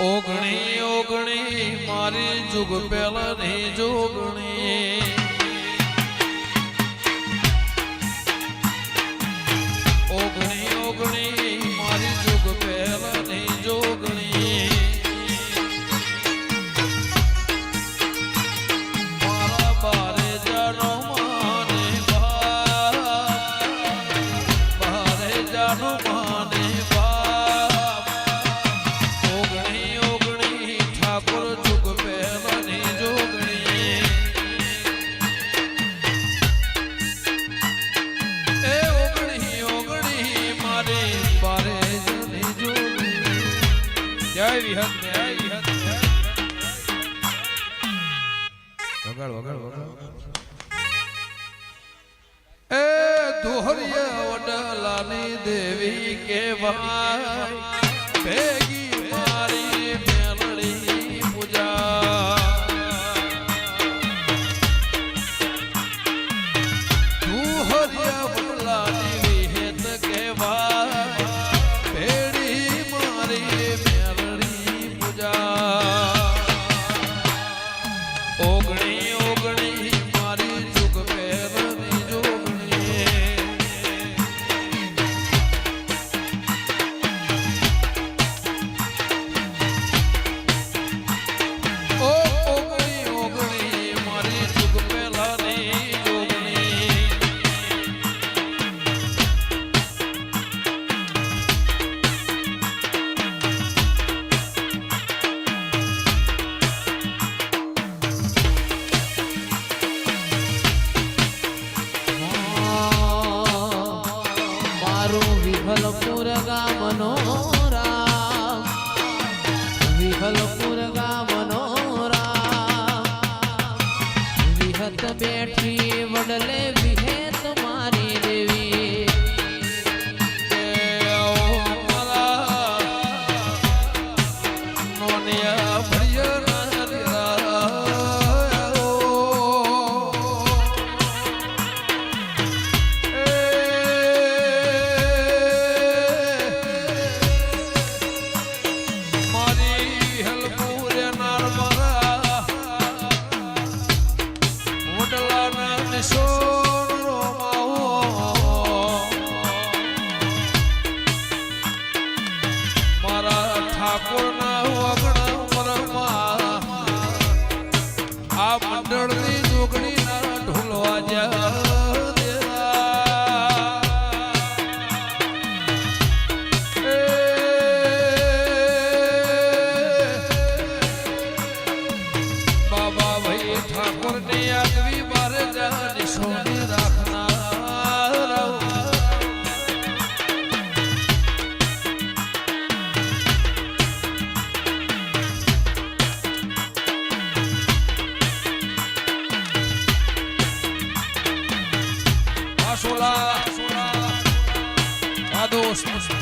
ઓગણી ઓગણી મારી જુગ પેલા રે જોગણી. વિહંગ ને હે વિહંગ વગાડ વગાડ દેવી કે મારો વિહલપુર ગામનો રામ. વિહલપુર ગામનો રામ. વિહત બેઠી વડલે Dost.